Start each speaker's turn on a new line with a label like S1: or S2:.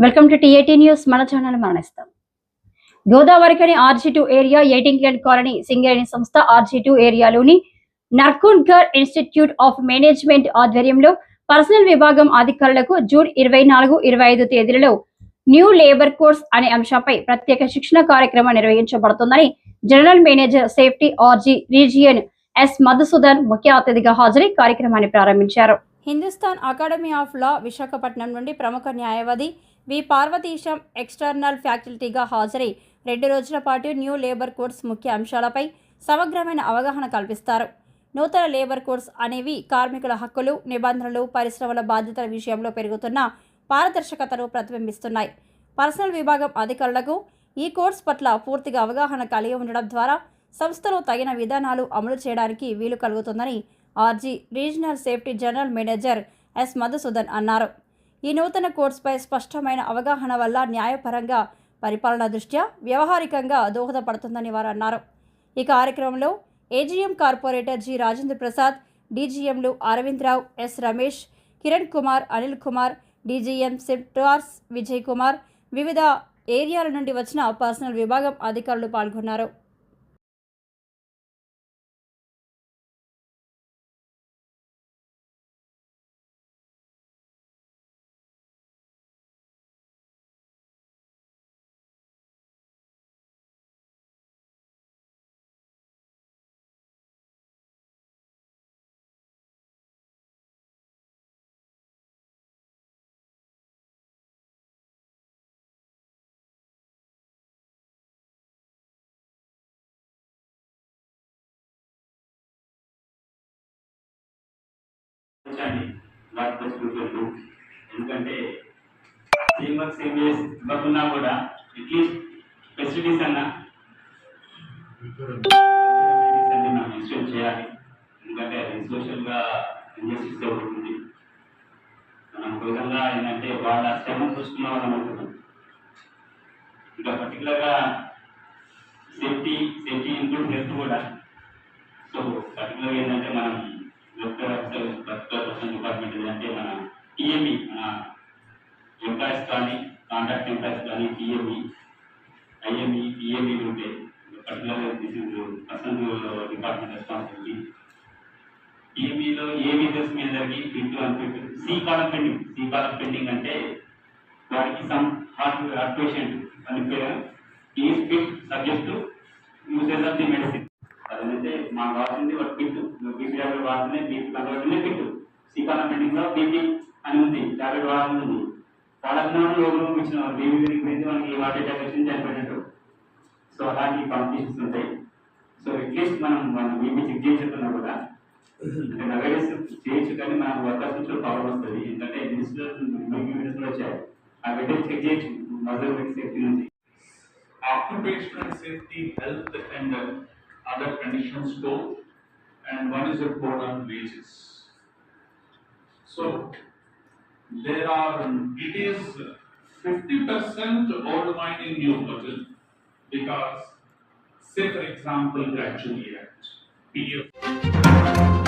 S1: Welcome to TAT news మన channel మరణిస్తాం Godavarikhani RG two area ఎయిటింగ్లాండ్ కాలనీ సింగరేణి సంస్థ ఆర్జీ టూ ఏరియాలోని నర్కున్కర్ ఇన్స్టిట్యూట్ ఆఫ్ మేనేజ్మెంట్ ఆధ్వర్యంలో పర్సనల్ విభాగం అధికారులకు జూన్ ఇరవై నాలుగు ఇరవై ఐదు తేదీలలో న్యూ లేబర్ కోర్స్ అనే అంశంపై ప్రత్యేక శిక్షణ కార్యక్రమం నిర్వహించబడుతుందని general manager safety RG region S Madhusudan ముఖ్య అతిథిగా హాజరై కార్యక్రమాన్ని ప్రారంభించారు. Hindustan academy of law Visakhapatnam నుండి ప్రముఖ న్యాయవాది వి పార్వతీశం ఎక్స్టర్నల్ ఫ్యాకల్టీగా హాజరై రెండు రోజుల పాటు న్యూ లేబర్ కోడ్స్ ముఖ్య అంశాలపై సమగ్రమైన అవగాహన కల్పిస్తారు. నూతన లేబర్ కోడ్స్ అనేవి కార్మికుల హక్కులు నిబంధనలు పరిశ్రమల బాధ్యతల విషయంలో పెరుగుతున్న పారదర్శకతను ప్రతిబింబిస్తున్నాయి. పర్సనల్ విభాగం అధికారులకు ఈ కోర్స్ పట్ల పూర్తిగా అవగాహన కలిగి ఉండడం ద్వారా సంస్థలో తగిన విధానాలు అమలు చేయడానికి వీలు కలుగుతుందని RG regional safety general manager S Madhusudan అన్నారు. ఈ నూతన కోర్సుపై స్పష్టమైన అవగాహన వల్ల న్యాయపరంగా పరిపాలన దృష్ట్యా వ్యవహారికంగా దోహదపడుతుందని వారు అన్నారు. ఈ కార్యక్రమంలో AGM corporator G Rajendra Prasad డీజీఎంలు Aravind Rao S Ramesh Kiran Kumar Anil Kumar DGM సెప్టార్స్ విజయ్ కుమార్ వివిధ ఏరియాల నుండి వచ్చిన పర్సనల్ విభాగం అధికారులు పాల్గొన్నారు.
S2: వచ్చండి వాటి చూపెట్టు ఎందుకంటే సేమ్ వర్క్ సేమ్ చేసి ఇవ్వకున్నా కూడా అట్లీస్ట్ ఫెసిలిటీస్ అన్నా facilities అన్ని మనం ఇన్స్టేట్ చేయాలి. ఎందుకంటే అది సోషల్గా ఇండస్ట్రీస్ ఉంటుంది మనం ఒక విధంగా ఏంటంటే వాళ్ళ శ్రమ చూసుకున్న వాళ్ళం అవుతున్నాం ఇంకా పర్టికులర్గా సేఫ్టీ సేఫ్టీ ఇంక్లూడ్ హెల్త్ కూడా. సో పర్టికులర్గా ఏంటంటే మనం ఎంప్లాయీస్ కానీ కాంట్రాక్ట్ ఎంప్లాయీస్ కానీ పిఎంఈ ఐఎంఈ టీఎంఈ ఉంటాయి particular this is personnel department responsibility. పిఎంఈలో ఏ విధస్ మీ అందరికి fit unfit C column pending C column pending అంటే వారికి సమ్ హార్ట్ హార్ట్ పేషెంట్ అని is fit subject to of the medicine అదైతే మాకు కావాల్సింది వాడు fit BP tablet వాడుతూనే BP control fit C column పెండింగ్లో బీపీ అని ఉంది టాబ్లెట్ వాడాలని ఉంది. వాడకుండా యోగం ఇచ్చిన బీపీ గురించి మనకి వాటర్ టాబ్లెట్స్ చనిపోయినట్టు. సో అలాంటి కాంపిటీషన్స్ ఉంటాయి. సో అట్లీస్ట్ మనం మనం బీపీ చెక్ చేయించుకున్నా కూడా అవేర్నెస్ చేయొచ్చు కానీ మనకు వర్కర్స్ నుంచి ప్రాబ్లం వస్తుంది. ఎందుకంటే మినిస్టర్ మినిస్టర్ వచ్చాయి. ఆ బిడ్డ చెక్ చేయొచ్చు. మదర్ సేఫ్టీ నుంచి.
S3: Occupational safety, health and uh, other conditions code and one is a code on wages. So there are, it is fifty percent old mine in new version because say for example gratuity act, PF.